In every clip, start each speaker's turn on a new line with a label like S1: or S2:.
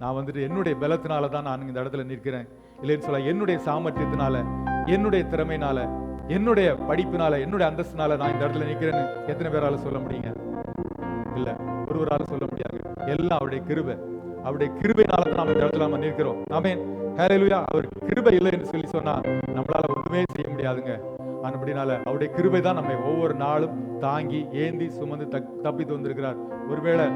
S1: நான் வந்துட்டு என்னுடைய பலத்தினால தான் நான் இந்த இடத்துல நிற்கிறேன். இல்லைன்னு சொல்ல என்னுடைய சாமர்த்தியத்தினால என்னுடைய திறமையினால என்னுடைய படிப்பினால என்னுடைய அந்தஸ்தினால நான் இந்த இடத்துல நிற்கிறேன்னு எத்தனை பேரால சொல்ல முடியுங்க? இல்ல ஒருவரால சொல்ல முடியாது. எல்லாம் அவருடைய கிருபை. அவருடைய கிருபையினால தான் நம்ம இந்த இடத்துல நம்ம நிற்கிறோம். ஆமேன் அவர் கிருபை இல்லை என்று சொல்லி சொன்னா நம்மளால ஒண்ணுமே செய்ய முடியாதுங்க. அப்படினால அவருடைய கிருபை தான் நம்மை ஒவ்வொரு நாளும் தாங்கி ஏந்தி சுமந்து தப்பித்து வந்திருக்கிறார். ஒருவேளை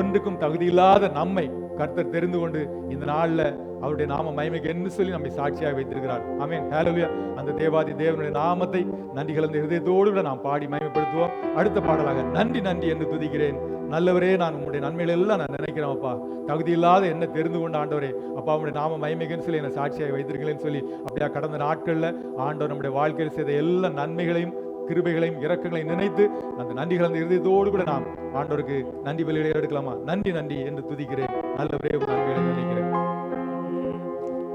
S1: ஒன்றுக்கும் தகுதியில்லாத நம்மை கர்த்தர் தெரிந்து கொண்டு இந்த நாளில் அவருடைய நாம மயமைக்கு என்று சொல்லி நம்மை சாட்சியாக வைத்திருக்கிறார். ஆமென் ஹalleluya அந்த தேவாதி தேவனுடைய நாமத்தை நன்றி கலந்த இதயத்தோடு கூட நாம் பாடி மயமைப்படுத்துவோம் அடுத்த பாடலாக நன்றி நன்றி என்று துதிக்கிறேன். நல்லவரே நான் உங்களுடைய நன்மைகள் எல்லாம் நான் நினைக்கிறேன் அப்பா. தகுதி இல்லாத என்ன தெரிந்து கொண்ட ஆண்டவரே அப்பா உங்களுடைய நாம மகிமைக்குன்னு சொல்லி என்னை சாட்சியாக வைத்திருக்கிறேன்னு சொல்லி அப்படியா கடந்த நாட்களில் ஆண்டவர் நம்முடைய வாழ்க்கையில் செய்த எல்லா நன்மைகளையும் கிருபைகளையும் இரக்கங்களையும் நினைத்து அந்த நன்றி கலந்த இருதயத்தோடு கூட நாம் ஆண்டவருக்கு நன்றி பலியிட எடுக்கலாமா? நன்றி நன்றி என்று துதிக்கிறேன். நல்லபடியே உங்கள் நினைக்கிறேன்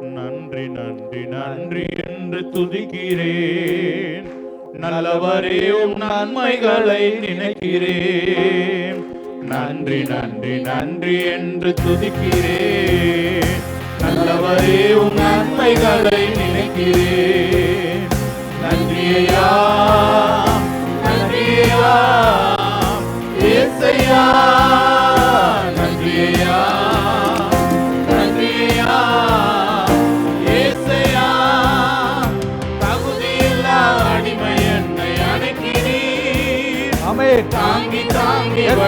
S2: நன்றி நன்றி நன்றி என்று துதிக்கிறேன். நல்லவரே உம் நன்மைகளை நினைக்கிறேன். நன்றி நன்றி நன்றி என்று துதிக்கிறேன். நல்லவரே உம் நன்மைகளை நினைக்கிறேன். நன்றியா நன்றியா ஏசையா.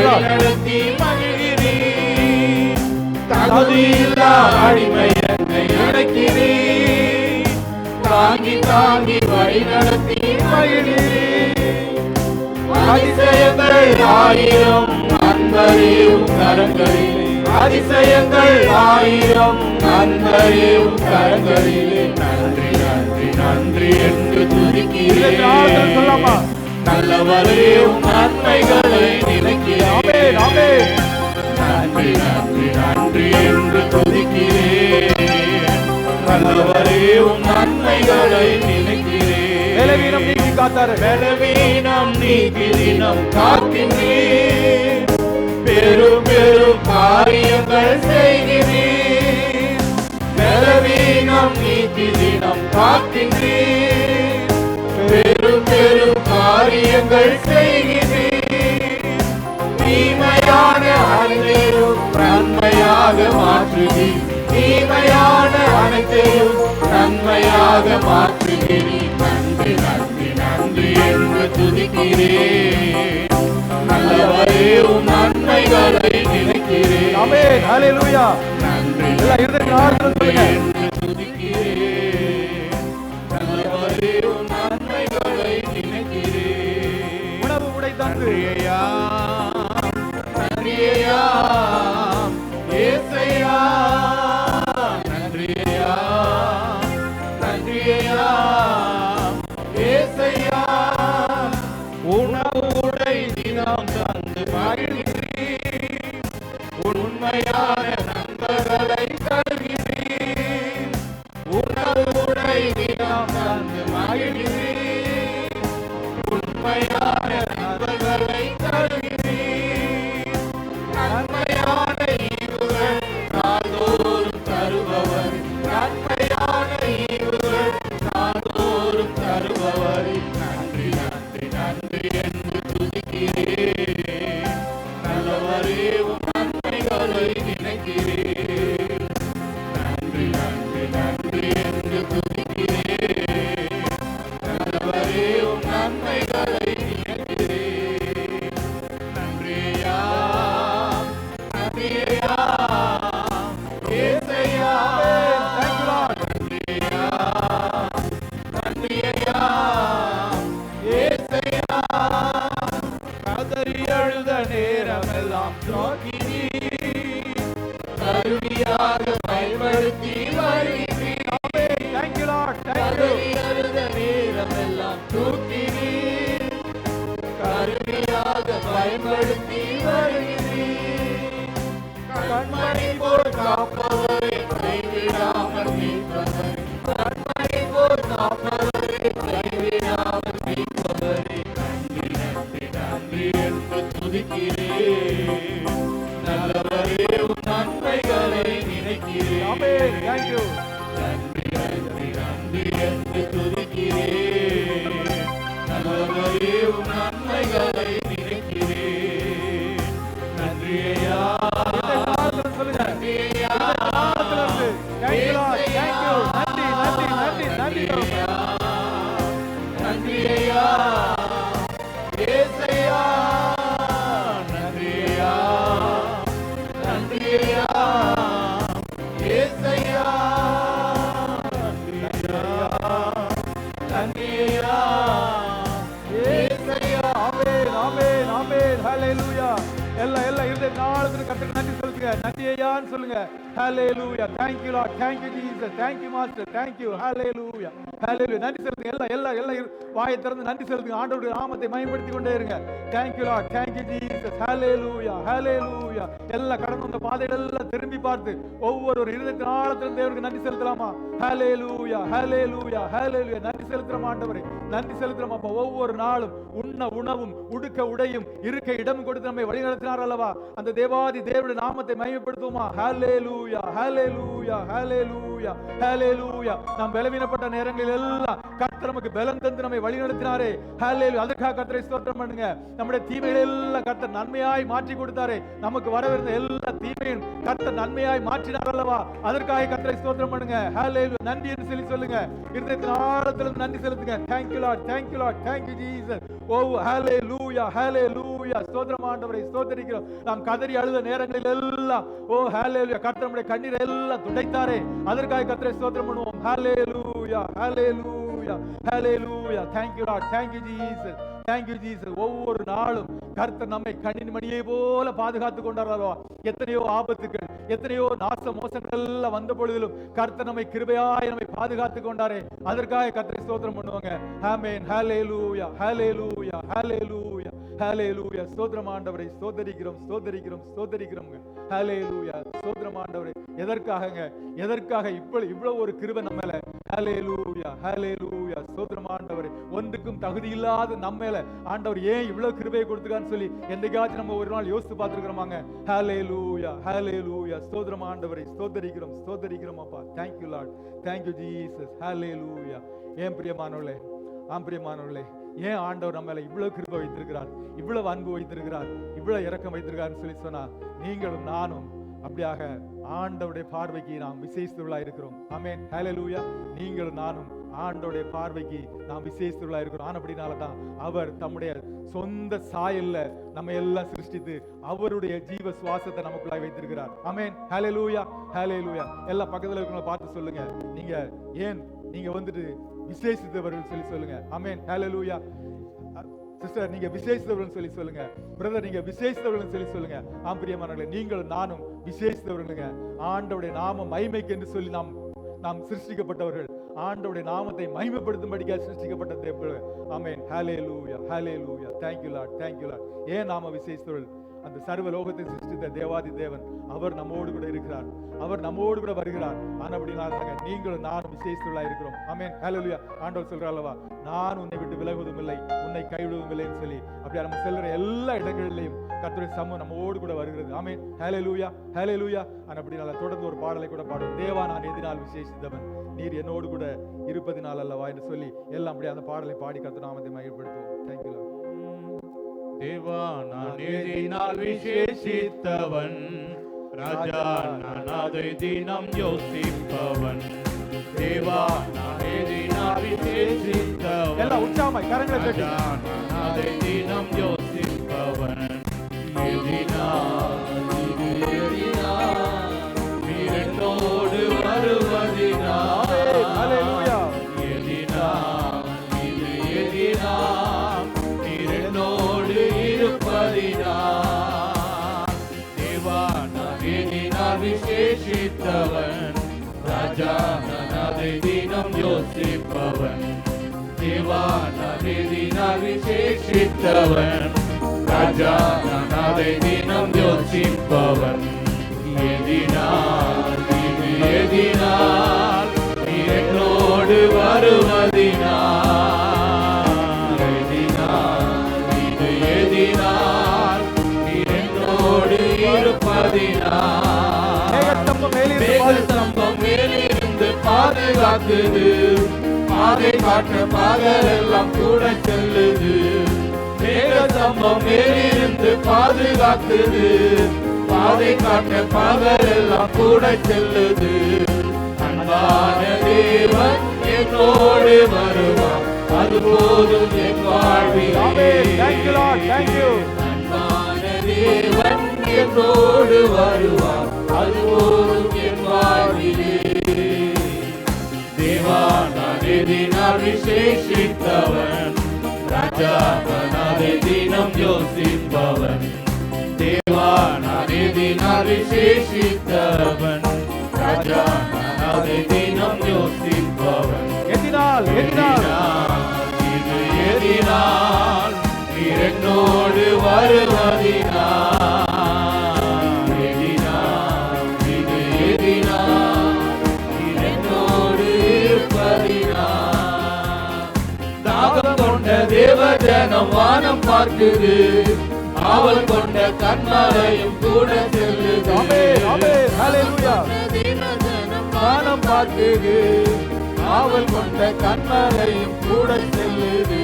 S2: வழிநடத்தி மகிழ்கிறீர் தகுதியில்லா அடிமை என்னை அணைக்கிறீர் தாங்கி தாங்கி வழிநடத்தி மகிழ்கிறீர் அதிசயங்கள் ஆயிரம் அன்பரேவும் கரங்களிலே. அதிசயங்கள் ஆயிரம் அன்பரேவும் கரங்களிலே. நன்றி நன்றி நன்றி என்று
S1: ஆறுதல் சொல்லாமா?
S2: துதிக்கிறேன் நல்லவரேவும் நன்மைகளை நினைக்கிறேன்.
S1: ஆமென்.
S2: நன்றி நன்றி நன்றி என்று துதிக்கிறேன். நல்லவரேவும் நன்மைகளை நினைக்கிறேன்.
S1: பலவீனம் நீக்கி காத்தாரு.
S2: பலவீனம் நீக்கி தினம் காக்கின்றீர் பெரும் பெரும் காரியங்கள் செய்கிறீர் பலவீனம் நீக்கி தினம் காக்கின்றீர் காரியங்கள் செய்கிறீர். தீமையான அனைத்தையும் நன்மையாக மாற்றுகிறீர். தீமையான அனைத்தையும் நன்மையாக மாற்றுகிறீர். நன்றி நன்றி நன்றி என்று துதிக்கிறேன். நல்லவரே உம் நன்மைகளை நினைக்கிறேன். நன்றி என்று Maya
S1: Hallelujah. Thank you, Lord. Thank you, Jesus. Thank you, Master. Thank you. Hallelujah. Hallelujah. That is a எல்லாம் எல்லாம் எல்லாம் வாயை திறந்து நன்றி செலுத்துங்க. ஆண்டவருடைய நாமத்தை மயப்படுத்தி கொண்டே இருங்க. தேங்க்யூ லா தேங்க்யூ ஜீசஸ் ஹலே லூயா ஹலே லூயா எல்லாம் கடந்து வந்த பாதைகள் எல்லாம் திரும்பி பார்த்து ஒவ்வொரு இருதயத்தின் ஆழத்திலும் தேவனுக்கு நன்றி செலுத்தலாமா? Hallelujah. Hallelujah. Hallelujah. நன்றி செலுத்துறோம் ஆண்டவரே. நன்றி செலுத்துறோம் அப்பா. ஒவ்வொரு நாளும் உண்ண உணவும் உடுக்க உடையும் இருக்க இடம் கொடுத்து நம்மை வழிநடத்தினார் அல்லவா? அந்த தேவாதி தேவனுடைய நாமத்தை மையப்படுத்துமா ஹாலே லூயா ஹாலே லூயா ஹலே லூயா ஹலே லூயா நாம் பலவீனப்பட்ட நேரங்களில் எல்லாம் கர்த்தர் நமக்கு பலம் தந்து நம்மை வழி நடத்தினாரே ஹalleluya அதற்காக கர்த்தரை ஸ்தோத்திரம் பண்ணுங்க. நம்முடைய தீமைகளை எல்லாம் கர்த்தர் நன்மையாய் மாற்றி கொடுத்தாரே. நமக்கு வரவிருந்த எல்லா தீமையும் கர்த்தர் நன்மையாய் மாற்றினார் அல்லவா? அதற்காக கர்த்தரை ஸ்தோத்திரம் பண்ணுங்க. ஹalleluya நன்றி என்று சொல்லி சொல்லுங்க. இருதயத்தின் ஆழத்திலிருந்து நன்றி செலுத்துங்க. Thank you lord thank you lord thank you Jesus oh hallelujah hallelujah. ஸ்தோத்திரம் ஆண்டவரை ஸ்தோத்திரிக்கிறோம். நாம் கதறி அழுத நேரங்களில் எல்லாம் oh, ஓ ஹalleluya கர்த்தர் நம்முடைய கண்ணீரை எல்லாம் துடைத்தாரே. அதற்காக கர்த்தரை ஸ்தோத்திரம் பண்ணுவோம். ஹalleluya hallelujah. Hallelujah thank you lord. Thank you jesus. Thank you jesus. ஒவ்வொரு நாளும் கர்த்தர் நம்மை கண்ணின் மணியை போல பாதுகாத்து கொண்டார் எத்தனையோ ஆபத்துக்கள் எத்தனையோ நாச மோசங்கள் எல்லாம் வந்த பொழுதிலும் கர்த்தர் நம்மை கிருபையாய் நம்மை பாதுகாத்து கொண்டாரே. அதற்காக கர்த்தரை ஸ்தோத்திரம் பண்ணுவாங்க. ஹாமேன் ஹலேலூயா ஹலேலூயா ஹலேலூயா ஹalleluya லூயா ஆண்டவரை சோதரிக்கிறோம் சோதரிக்கிறோம் ஸ்தோத்தரிக்கிறோம் ஹalleluya லூயா ஆண்டவரை. எதற்காகங்க? எதற்காக இவ்வளவு இவ்வளவு ஒரு கிருபை நம்மள மேல? லூயா ஹalleluya லூயா ஆண்டவரே. ஒன்றுக்கும் தகுதி இல்லாத நம்ம மேல ஆண்டவர் ஏன் இவ்வளவு கிருபையை கொடுத்துருக்கான்னு சொல்லி என்னைக்காச்சும் நம்ம ஒரு நாள் யோசித்து பார்த்துருக்கிறோமாங்க? லூயா ஹalleluya லூயா ஆண்டவரை. சோதரிக்கிறோம் ஸ்தோத்தரிக்கிறோம் அப்பா. Thank you you thank you Jesus you jesus. ஏன் பிரியமானவர்களே? ஆம் பிரியமானவர்களே. ஏன் ஆண்டவர் நம்ம மேல இவ்வளவு கிருப வைத்திருக்கிறார்? இவ்வளவு அன்பு வைத்திருக்கிறார்? இவ்வளவு இறக்கம் வைத்திருக்கிறார்னு சொல்லி சொன்னா நீங்களும் நானும் அப்படியாக ஆண்டவுடைய பார்வைக்கு நாம் விசேஷத்துள்ளா இருக்கிறோம். ஆமென். லூயா நீங்களும் நானும் ஆண்டோடைய பார்வைக்கு நாம் விசேஷத்துள்ளா இருக்கிறோம். ஆனபடினால தான் அவர் தம்முடைய சொந்த சாயல்ல நம்ம எல்லாம் சிருஷ்டித்து அவருடைய ஜீவ சுவாசத்தை நமக்குள்ளாய் வைத்திருக்கிறார். ஆமென். ஹalleluya. ஹalleluya. எல்லா பக்கத்துல இருக்கிறவங்களை பார்த்து சொல்லுங்க. நீங்க ஏன் நீங்க வந்துட்டு விசேஷித்தவர்கள் சொல்லி சொல்லுங்க. அமேன் ஹலலூயா சிஸ்டர் நீங்க விசேஷித்தவர்கள் சொல்லி சொல்லுங்க. பிரதர் நீங்க விசேஷித்தவர்கள் சொல்லி சொல்லுங்க. ஆம் பிரியமானவர்களே நீங்களும் நானும் விசேஷித்தவர்களுங்க. ஆண்டவுடைய நாம மைமைக்கு என்று சொல்லி நாம் நாம் சிருஷ்டிக்கப்பட்டவர்கள். ஆண்டவுடைய நாமத்தை மகிமைப்படுத்தும்படிக்காக சிருஷ்டிக்கப்பட்ட தேவர்கள் ஆமென் ஹalleluya லூயா thank you lord. Thank you lord. ஏன் நாம விசேஷித்தவர்கள்? அந்த சர்வ லோகத்தை சிருஷ்டித்த தேவாதி தேவன் அவர் நம்மோடு கூட இருக்கிறார். அவர் நம்மோடு கூட வருகிறார். ஆனபடினால நாங்க நீங்களும் நானும் விசேஷத்துள்ளா இருக்கிறோம். ஆமென். ஹலோலியா ஆண்டவர் சொல்றார் அல்லவா? நான் உன்னை விட்டு விலகுவதும் இல்லை. உன்னை கைவிடுவதும் இல்லைன்னு சொல்லி. அப்படியே நம்ம செல்ற எல்லா இடங்களிலையும் கர்த்தருடைய சமூகம் நம்மோடு கூட வருகிறது. ஆமென். லூயா ஹalleluya அப்படினால தொடர்ந்து ஒரு பாடலை கூட பாடும் தேவா நான் எதினால் விசேஷித்தவன். நீர் என்னோடு கூட இருப்பதினால் அல்லவா? என்று சொல்லி எல்லாம் அப்படியே அந்த பாடலை பாடி கர்த்தர் நாமத்தை மகிழ்படுத்துவோம் தேங்க்யூ
S2: தேவா நான் எதினால் விசேஷித்தவன். ராஜா நான் அதை தினம் யோசிப்பவன். தேவா நான் எதினால் விசேஷித்தவன்.
S1: எல்லாம் உற்சாகமாய் கரங்களை தட்டி.
S2: ராஜா நான் அதை தினம் யோசிப்பவன். எதினால் விசேஷித்தவன் ராஜா நான் அதை தினம் யோசிப்பவன். தேவா நான் எதினால் விசேஷித்தவன் ராஜா நான் அதை தினம் யோசிப்பவன். எதினால் எதினால் நீ என்னோடு வருவதினால். பாதுகாக்குது பாதை காட்ட பகலெல்லாம் கூட செல்லுது. மேக சம்பம் மேலிருந்து பாதுகாக்குது. பாதை காட்ட பகலெல்லாம் கூட செல்லுது. அன்பான தேவன் என்னோடு வருவார். அது போதும் என் வாழ்விலே. அன்பான தேவன் என்னோடு வருவார். எதினால் விசேஷித்தவன் ராஜாவன் அதை தினம் யோசிப்பவன். தேவா நான் எதினால் விசேஷித்தவன் ராஜா நான் அதை தினம் யோசிப்பவன்.
S1: எதினால் எதினால்.
S2: இது எதினால். என்னோடு வருவதினால். தேவஜனம் வானம் பார்க்குது. ஆவல் கொண்ட கண்மலையும் கூட செல்லுது. வானம் பார்க்குது. ஆவல் கொண்ட கண்மலையும் கூட செல்லுது.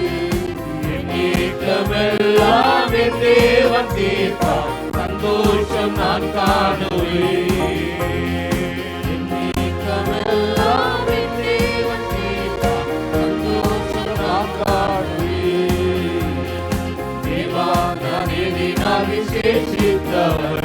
S2: ஏக்கமெல்லாம் என் தேவன் தீர்ப்பார். சந்தோஷம் நான் காணுவேன். எதினால் விசேஷித்தவன் ராஜா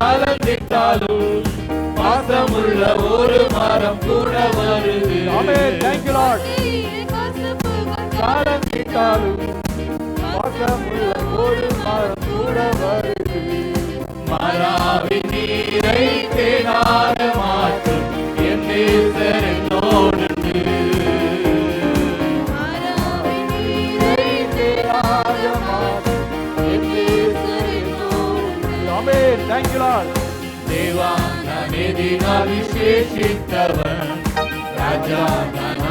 S2: கசப்புகள் கலந்திட்டாலும் பாசமுள்ள ஒரு மரம் கூட வருது
S1: Amen. Thank you, Lord.
S2: கலந்திட்டாலும் பாசமுள்ள ஒரு மரம் கூட வருது மராவின் நீரை எதினால் ராஜா நான்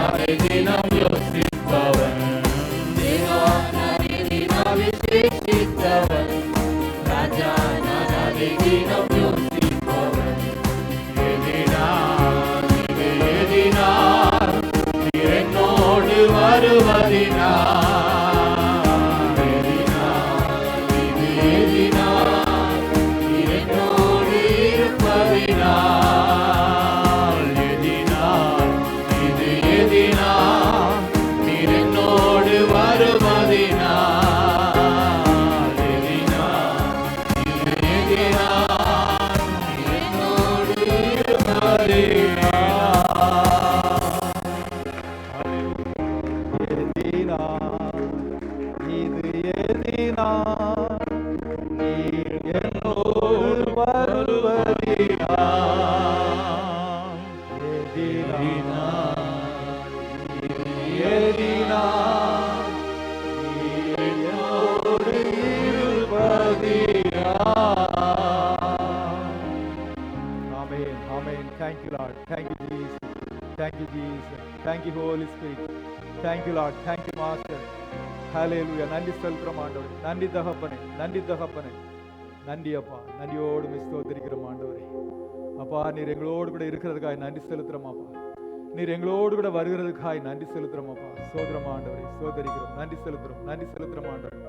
S2: தினம் யோசிப்பவன் தேவா விசேஷித்தவன் ராஜா தினம் யோசிப்பவன் என்னோடு
S1: thank you you, Holy thank you you, thank you you, ஹலே நன்றி செலுத்துறோம் ஆண்டவரே நன்றி தகப்பனே நன்றி தகப்பனே நன்றி அப்பா நன்றியோடு மிஸ் ஸ்தோத்திரிக்கிறோம் ஆண்டவரே அப்பா நீர் எங்களோடு கூட இருக்கிறதுக்காக நன்றி செலுத்துறோம் அப்பா நீர் எங்களோடு கூட வருகிறதுக்காக நன்றி செலுத்துறோம் அப்பா சோதரம் ஆண்டவரே சோதரிக்கிறோம் நன்றி செலுத்துறோம் நன்றி செலுத்துகிறோம் ஆண்டவரே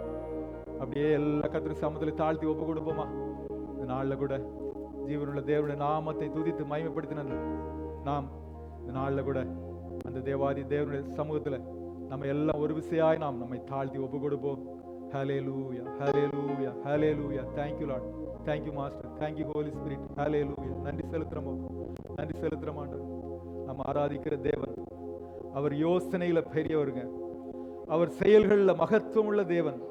S1: அப்படியே எல்லா கத்திர சமத்தில் தாழ்த்தி ஒப்பு கொடுப்போமா இந்த நாளில் கூட ஜீவனுள்ள தேவனுடைய நாமத்தை துதித்து மகிமைப்படுத்தினது நாம் இந்த நாள்ல கூட அந்த தேவாதி தேவனுடைய சமூகத்துல நம்ம எல்லாம் ஒரு விசையாய் நாம் நம்மை தாழ்த்தி ஒப்பு கொடுப்போம் ஹலே லூயா hallelujah hallelujah thank you lord thank you master thank you holy spirit hallelujah நன்றி செலுத்துறமோ நன்றி செலுத்துறோம் நம்ம ஆராதிக்கிற தேவன். அவர் யோசனையில பெரியவருங்க. அவர் செயல்கள்ல மகத்துவம் உள்ள தேவன்.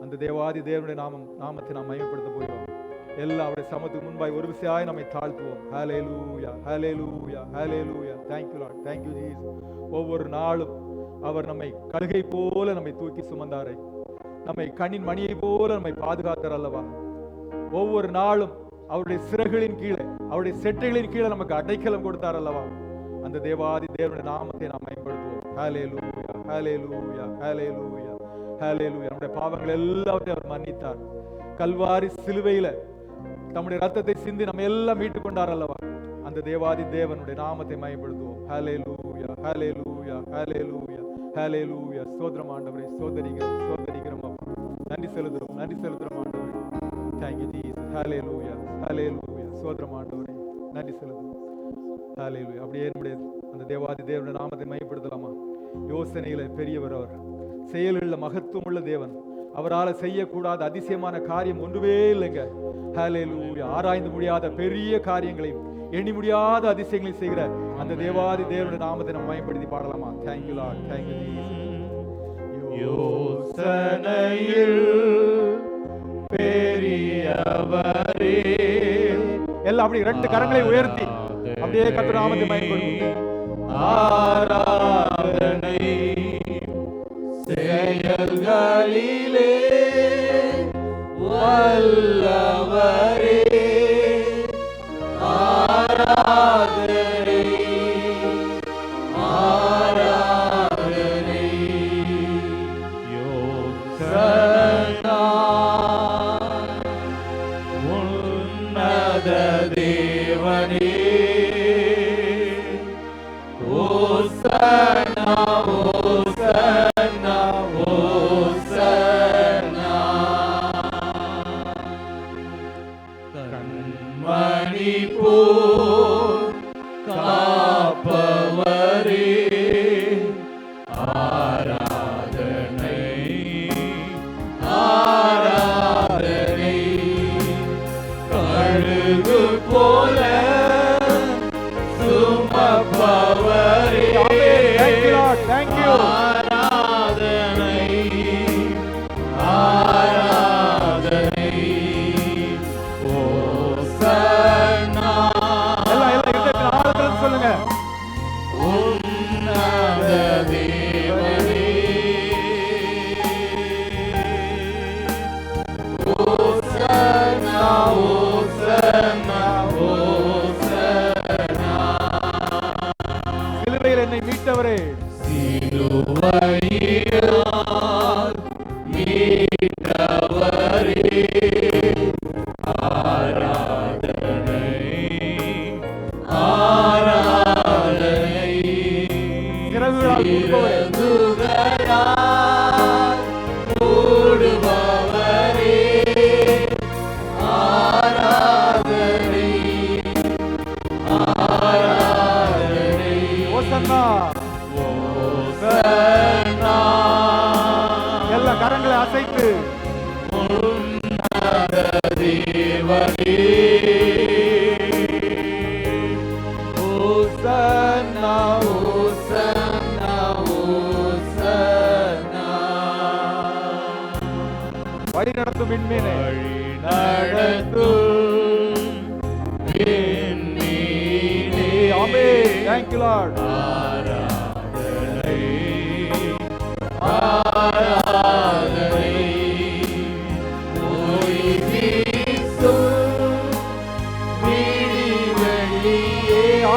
S1: அந்த தேவாதி தேவனுடைய நாமம் நாமத்தை நாம் மயப்படுத்த போகிறோம். எல்லாம் சமத்துக்கு முன்பாய் ஒரு விசையாய் நம்மை தாழ்த்துவோம். ஹலே லூயா hallelujah hallelujah thank you lot thank you ஜீஸ் ஒவ்வொரு நாளும் அவர் நம்மை கழுகை போல நம்மை தூக்கி சுமந்தாரே. நம்மை கண்ணின் மணியை போல நம்மை பாதுகாத்தார் அல்லவா? ஒவ்வொரு நாளும் அவருடைய சிறகுகளின் கீழே அவருடைய செட்டைகளின் கீழே நமக்கு அடைக்கலம் கொடுத்தார் அல்லவா? அந்த தேவாதி தேவனுடைய நாமத்தை நாம் பயன்படுத்துவோம் ஹேலே லூயா ஹேலே லூயா நம்முடைய பாவங்கள் எல்லாவற்றையும் அவர் மன்னித்தார். கல்வாரி சிலுவையில தம்முடைய ரத்தத்தை சிந்தி நம்ம எல்லாம் மீட்டு கொண்டார் அல்லவா அந்த தேவாதி தேவனுடைய நாமத்தை மயப்படுத்துவோம். ஹலே லூயா ஹலே லூயா ஹலே லூயா ஹலே லூயா சோதரம் ஆண்டவரை ஸ்தோத்தரிக்கிறோம் அப்பா. நன்றி செலுத்துறோம் நன்றி செலுத்துறோம் ஆண்டவரே. தேங்க்யூ ஜீசஸ் ஹலே லூயா சோதரம் ஆண்டவரை. நன்றி செலுத்துறோம் ஹலே ஹalleluya. அப்படியே நம்முடைய அந்த தேவாதி தேவனுடைய நாமத்தை மயப்படுத்தலாமா? யோசனையில பெரியவர் அவர். செயலில் மகத்துவமுள்ள தேவன். அவரால் செய்யக்கூடாத அதிசயமான காரியம் ஒன்றுமே இல்லைங்க. ஹalleluya ஆராய்ந்து முடியாத பெரிய காரியங்களையும் எண்ணி முடியாத அதிசயங்களையும் செய்கிற அந்த தேவாதி தேவனுடைய நாமத்தை நம்ம மயப்படுத்தி பாடலாமா? தேங்க்யூ லார்ட் தேங்க்யூ
S2: யோசனையில் பெரியவரே.
S1: எல்லாம் அப்படி ரெண்டு கரங்களை உயர்த்தி அப்படியே கர்த்தர் நாமத்தை மயப்படுத்தும்
S2: ஆராதனை செயல்களிலே வல்லவரே power.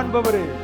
S1: காண்பவரே.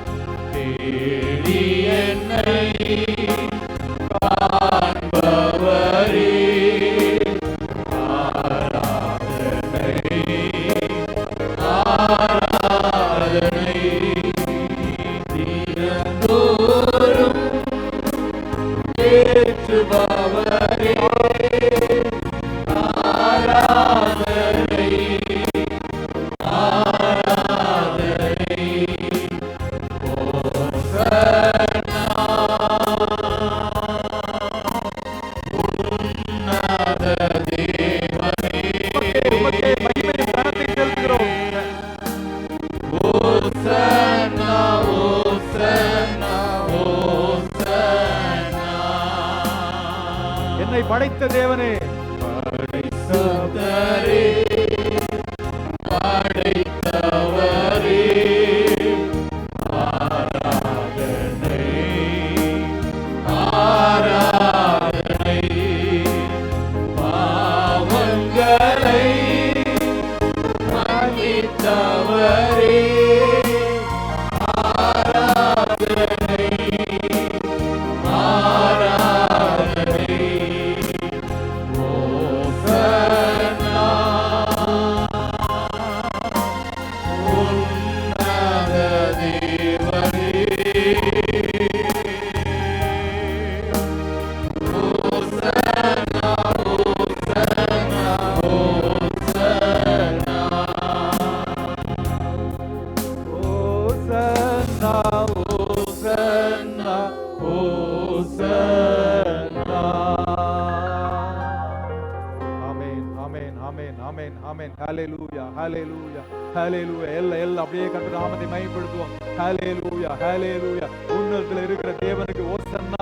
S2: மன்னித்தவரே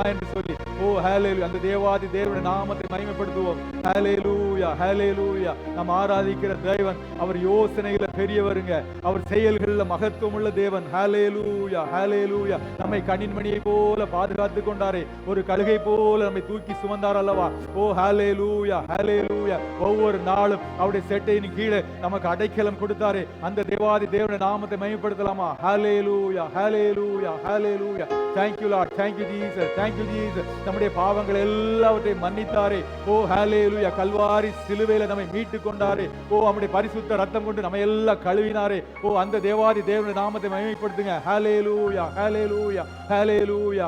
S1: என்று சொல்லி ஓ ஹேலேலு அந்த தேவாதி தேவனுடைய நாமத்தை மகிமைப்படுத்துவோம் ஹalleluya ஹalleluya நாம் ஆராதிக்கிற தேவன் அவர் யோசனையில பெரியவருங்க. அவர் செயல்களில் மகத்துவம் உள்ள தேவன். ஹalleluya ஹalleluya நம்மை கண்ணின்மணியை போல பாதுகாத்து கொண்டாரே. ஒரு கழுகை போல நம்மை தூக்கி சுமந்தார் அல்லவா? ஓ ஹalleluya லூயா ஒவ்வொரு நாளும் அவருடைய செட்டையின் கீழே நமக்கு அடைக்கலம் கொடுத்தாரே. அந்த தேவாதி தேவனுடைய நாமத்தை மேம்படுத்தலாமா ஹalleluya லூயா ஹalleluya லூயா you லூயா thank you jesus. Thank you jesus. நம்முடைய பாவங்கள் எல்லாவற்றையும் மன்னித்தாரே. ஓ ஹalleluya கல்வாரி மாறி சிலுவையில நம்மை மீட்டு கொண்டாரே ஓ அவனுடைய பரிசுத்த ரத்தம் கொண்டு நம்ம எல்லாம் கழுவினாரே. ஓ அந்த தேவாதி தேவனுடைய நாமத்தை மகிமைப்படுத்துங்க. ஹalleluya லூயா ஹalleluya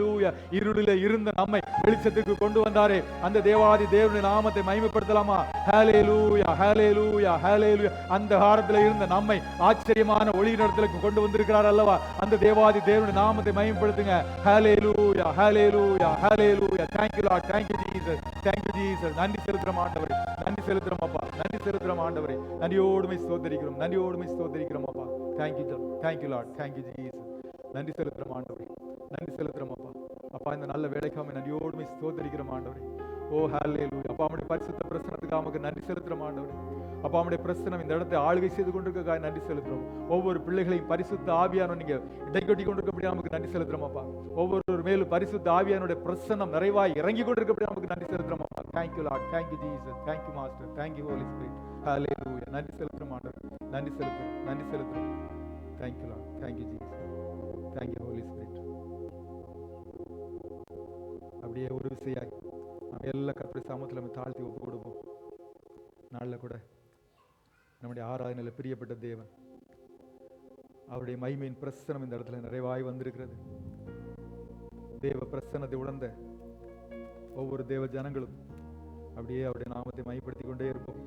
S1: லூயா இருளில இருந்த நம்மை வெளிச்சத்துக்கு கொண்டு வந்தாரே. அந்த தேவாதி தேவனுடைய நாமத்தை மகிமைப்படுத்தலாமா? ஹalleluya ஹalleluya லூயா அந்த காலத்துல இருந்த நம்மை ஆச்சரியமான ஒளி நடத்தலுக்கு கொண்டு வந்திருக்கிறார் அல்லவா? அந்த தேவாதி தேவனுடைய நாமத்தை மகிமைப்படுத்துங்க. ஹalleluya ஹalleluya ஹalleluya thank you lord. Thank you jesus. Thank you jesus. நன்றி செலுத்துறோம் ஆண்டவரே. நன்றி செலுத்துறோம் அப்பா. நன்றி செலுத்துறோம் ஆண்டவரே. நன்றியோடுமை ஸ்தோத்தரிக்கிறோம் நன்றியோடுமை ஸ்தோத்தரிக்கிறோம் அப்பா. Thank you thank you lord. Thank you jesus. நன்றி செலுத்துறோம் ஆண்டவரே. நன்றி செலுத்துறோம் அப்பா. அப்பா இந்த நல்ல வேலைக்காம நன்றியோடுமை ஸ்தோத்தரிக்கிறோம் ஆண்டவரே. ஓ ஹalleluya. அப்பா அவனுடைய பரிசுத்த பிரசனத்துக்கு அவனுக்கு நன்றி செலுத்துறோம் ஆண்டவர். அப்பா அவனுடைய பிரசனம் இந்த இடத்தை ஆளுகை செய்து கொண்டிருக்கக்காக நன்றி செலுத்துறோம் ஒவ்வொரு பிள்ளைகளையும் பரிசுத்த ஆவியான நீங்க இடைக்கொட்டி கொண்டிருக்கப்படி நமக்கு நன்றி செலுத்துறோம் அப்பா. ஒவ்வொரு மேலும் பரிசுத்த ஆவியானுடைய பிரசனம் நிறைவாய் இறங்கி கொண்டிருக்கப்படி நமக்கு நன்றி செலுத்துறோம் அப்பா. Thank you lord thank you Jesus thank you master thank you holy spirit hallelujah நன்றி செலுத்துறோம் ஆண்டவர். நன்றி செலுத்துறோம் நன்றி செலுத்துறோம் thank you lord thank you Jesus thank you holy spirit அப்படியே ஒரு விஷயம் எல்லா கற்பனை சாமத்தில் நம்ம தாழ்த்தி ஒப்பு கொடுப்போம் நாளில் கூட. நம்முடைய ஆராதனையில் பிரியப்பட்ட தேவன். அவருடைய மைமையின் பிரசனம் இந்த இடத்துல நிறைவாய் வந்திருக்கிறது. தேவ பிரசனத்தை உணர்ந்த ஒவ்வொரு தேவ ஜனங்களும் அப்படியே அவருடைய நாமத்தை மைப்படுத்தி கொண்டே இருப்போம்.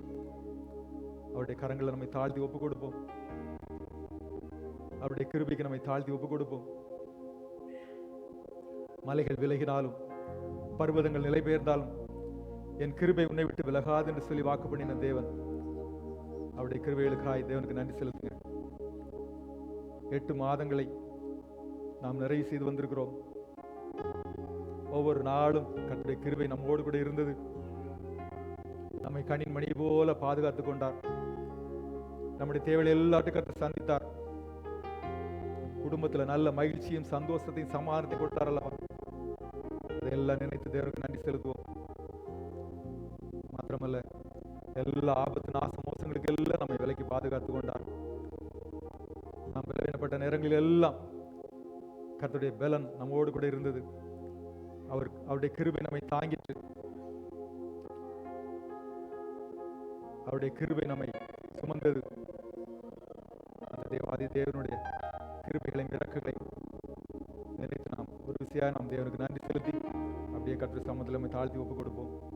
S1: அவருடைய கரங்களை நம்மை தாழ்த்தி ஒப்பு கொடுப்போம். அவருடைய கிருபிக்கு நம்மை தாழ்த்தி ஒப்பு கொடுப்போம். மலைகள் விலகினாலும் பர்வதங்கள் நிலை பெயர்ந்தாலும் என் கிருபை உன்னை விட்டு விலகாது என்று சொல்லி வாக்கு பண்ணின தேவன். அவருடைய கிருபைகளுக்காய் தேவனுக்கு நன்றி செலுத்துங்க எட்டு மாதங்களை நாம் நிறைவு செய்து வந்திருக்கிறோம். ஒவ்வொரு நாளும் கர்த்தருடைய கிருபை நம்மோடு கூட இருந்தது. நம்மை கணின் மணி போல பாதுகாத்துக் கொண்டார். நம்முடைய தேவையை எல்லாத்தையும் கற்று சந்தித்தார். குடும்பத்துல நல்ல மகிழ்ச்சியும் சந்தோஷத்தையும் சமாதானத்தை கொடுத்தார் அல்லவா? அதையெல்லாம் நினைத்து தேவருக்கு நன்றி செலுத்துவோம். மாத்திரமல்ல எல்லா ஆபத்து நாச மோசங்களுக்கு எல்லாம் நம்மை விலைக்கு பாதுகாத்து கொண்டார். நாம் பலவீனப்பட்ட நேரங்களில் எல்லாம் கத்துடைய பலன் நம்மோடு கூட இருந்தது. அவர் அவருடைய கிருபை நம்மை தாங்கிட்டு அவருடைய கிருபை நம்மை சுமந்தது. அந்த தேவாதி தேவனுடைய கிருபைகளை இறக்குகளை நினைத்து நாம் ஒரு விஷயம் நாம் தேவனுக்கு நன்றி கற்று சமத்தில் நம்ம தாழ்த்தி ஒப்பு கொடுப்போம்.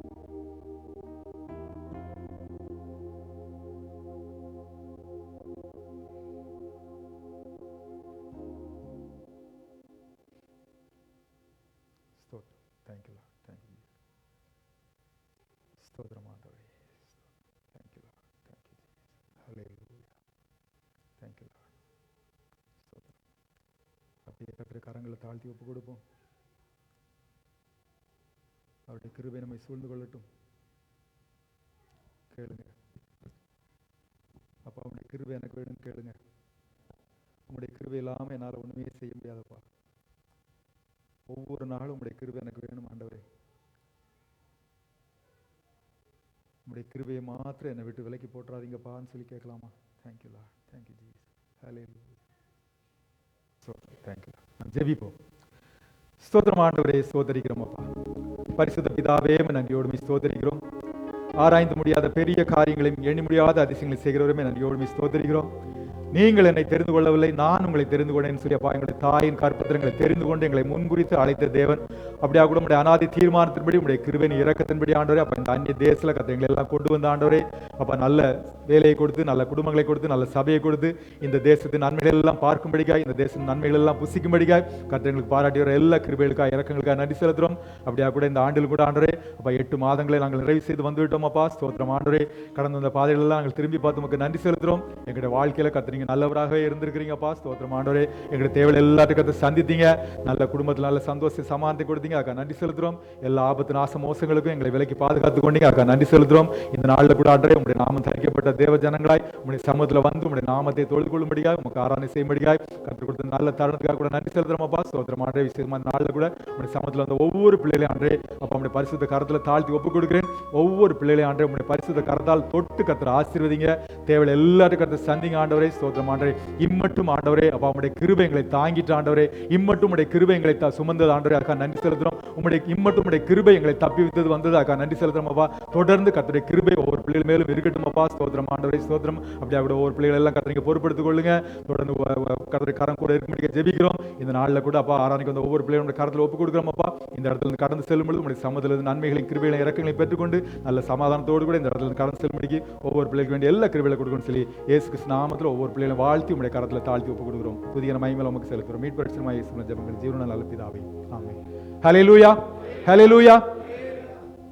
S1: கரங்களை தாழ்த்தி ஒப்பு கொடுப்போம். அவருடைய கிருபை நம்மை சூழ்ந்து கொள்ளட்டும். கேளுங்க. அப்பா உங்களுடைய கிருபை எனக்கு வேணும் கேளுங்க. உங்களுடைய கிருபை இல்லாமல் என்னால் ஒன்றுமே செய்ய முடியாதப்பா. ஒவ்வொரு நாளும் உங்களுடைய கிருபை எனக்கு வேணும் ஆண்டவரே. உங்களுடைய கிருபையை மாத்திரம் என்னை விட்டு விலக்கி போட்டுறாதீங்கப்பான்னு சொல்லி கேட்கலாமா? தேங்க்யூலா தேங்க்யூ ஜீஸ் ஹலே தேங்க்யூ ஜெபிப்போம். ஸ்தோத்திரம் ஆண்டவரே சோதரிக்கிறோம் அப்பா. பரிசுத்த பிதாவே உம்மை நன்றியோடுமை ஸ்தோத்தரிக்கிறோம். ஆராய்ந்து முடியாத பெரிய காரியங்களையும் எண்ணி முடியாத அதிசயங்களை செய்கிறவருமே நன்றியோடுமை ஸ்தோத்தரிக்கிறோம். நீங்கள் என்னை தெரிந்து கொள்ளவில்லை நான் உங்களை தெரிந்து கொண்டேன். சொல்லி அப்பா எங்களுடைய தாயின் கற்பத்திரங்களை தெரிந்து கொண்டு எங்களை முன்குறித்து அழைத்த தேவன். அப்படியா கூட உடைய அனாதி தீர்மானத்தின்படி உடைய கிருபன் இறக்கத்தின்படி ஆண்டவரே அப்போ இந்த அந்நிய தேசத்தில் கத்த எங்களை எல்லாம் கொண்டு வந்த ஆண்டவரே. அப்போ நல்ல வேலையை கொடுத்து நல்ல குடும்பங்களை கொடுத்து நல்ல சபையை கொடுத்து இந்த தேசத்தின் நன்மைகள் எல்லாம் பார்க்கும்படிக்காய் இந்த தேசத்தின் நன்மைகள் எல்லாம் புசிக்கும்படிக்காய் கத்த எங்களுக்கு பாராட்டி வர எல்லா கிருபைகளுக்காக இறக்கங்களுக்காக நன்றி செலுத்துறோம். அப்படியா கூட இந்த ஆண்டில் கூட ஆண்டவரே அப்போ எட்டு மாதங்களை நாங்கள் நிறைவு செய்து வந்துவிட்டோம் அப்பா. ஸ்தோத்திரம் ஆண்டவரே. கடந்த அந்த பாதைகள் எல்லாம் நாங்கள் திரும்பி பார்த்து நமக்கு நன்றி செலுத்துறோம். எங்களுடைய வாழ்க்கையில் கத்த நீங்க நல்லவராகவே இருந்திருக்கிறீங்கப்பா ஸ்தோத்திரம். ஆண்டவரே எங்களுக்கு தேவை எல்லாத்துக்கும் கத்த சந்தித்தீங்க. நல்ல குடும்பத்தில் நல்ல சந்தோஷம் சமானத்தை கொடுத்தீங்க. அக்கா நன்றி செலுத்துறோம் எல்லா ஆபத்து நாச மோசங்களுக்கும் எங்களை விலைக்கு பாதுகாத்து கொண்டீங்க. அக்கா நன்றி செலுத்துறோம் இந்த நாளில் கூட ஆண்டரே உங்களுடைய நாமம் தரிக்கப்பட்ட தேவ ஜனங்களாய் உங்களுடைய சமூகத்தில் வந்து உங்களுடைய நாமத்தை தொழில் கொள்ளும்படியாக உங்களுக்கு ஆராதனை செய்யும்படியாக கற்றுக் கொடுத்த நல்ல தருணத்துக்காக கூட நன்றி செலுத்துறோம் அப்பா. ஸ்தோத்திரம். ஆண்டே விஷயமா இந்த நாளில் கூட உங்களுடைய சமூகத்தில் வந்த ஒவ்வொரு பிள்ளைகளையும் ஆண்டே அப்போ உங்களுடைய பரிசுத்த கரத்தில் தாழ்த்தி ஒப்புக் கொடுக்குறேன். ஒவ்வொரு பிள்ளைகளையும் ஆண்டே உங்களுடைய பரிசுத்த கரத்தால் தொட்டு கத்திர ஆசீர்வதிங்க. தேவையில்லை எல்லாரும் கருத்து சந்திங்க ஆண்டவரே. ஸ்தோத்திரம் ஆண்டவரே இம்மட்டும் ஆண்டவரே அப்பா உடைய கிருபை எங்களை தாங்கிட்டு ஆண்டவரே இம்மட்டும் உடைய கிருபை எங்களை த- சுமந்தது ஆண்டவரே அக்கா நன்றி செலுத்துறோம். உங்களுடைய இம்மட்டும் உடைய கிருபை எங்களை தப்பி வித்தது வந்தது அக்கா நன்றி செலுத்துறோம் அப்பா. தொடர்ந்து கத்துடைய கிருபை ஒவ்வொரு பிள்ளைகள் மேலும் இருக்கட்டும் அப்பா. ஸ்தோத்திரம் ஆண்டவரை ஸ்தோத்திரம். அப்படி கூட ஒவ்வொரு பிள்ளைகள் எல்லாம் கத்திரிக்க பொறுப்படுத்திக் கொள்ளுங்க. தொடர்ந்து கத்திரை கரம் கூட இருக்க ஜெபிக்கிறோம். இந்த நாளில் கூட அப்பா ஆராணிக்கு வந்த ஒவ்வொரு பிள்ளைகளுடைய கரத்தில் ஒப்பு கொடுக்குறோம் அப்பா. இந்த இடத்துல இருந்து கடந்து செல்லும் பொழுது உங்களுடைய சமதிலிருந்து நன்மைகளையும் கிருபைகளையும் இறக்கங்களை பெற்றுக்கொண்டு நல்ல சமாதானத்தோடு கூட இந்த இடத்துல கடந்து செல்லும்படிக்கு ஒவ்வொரு பிள்ளைக்கு வேண்டிய எல்லா கிருபைகளை கொடுக்கணும்னு சொல்லி ஏசு கிருஷ்ண நாமத்தில் ஒவ்வொரு பிள்ளைகளை வாழ்த்தி உடைய கரத்தில் தாழ்த்தி ஒப்பு கொடுக்குறோம். புதிய மகிமையில் உமக்கு செலுத்துறோம் மீட்பு பரிசுமா இயேசு ஜபங்கள் ஜீவன நல்ல பிதாவே. ஆமென். ஹalleluya ஹalleluya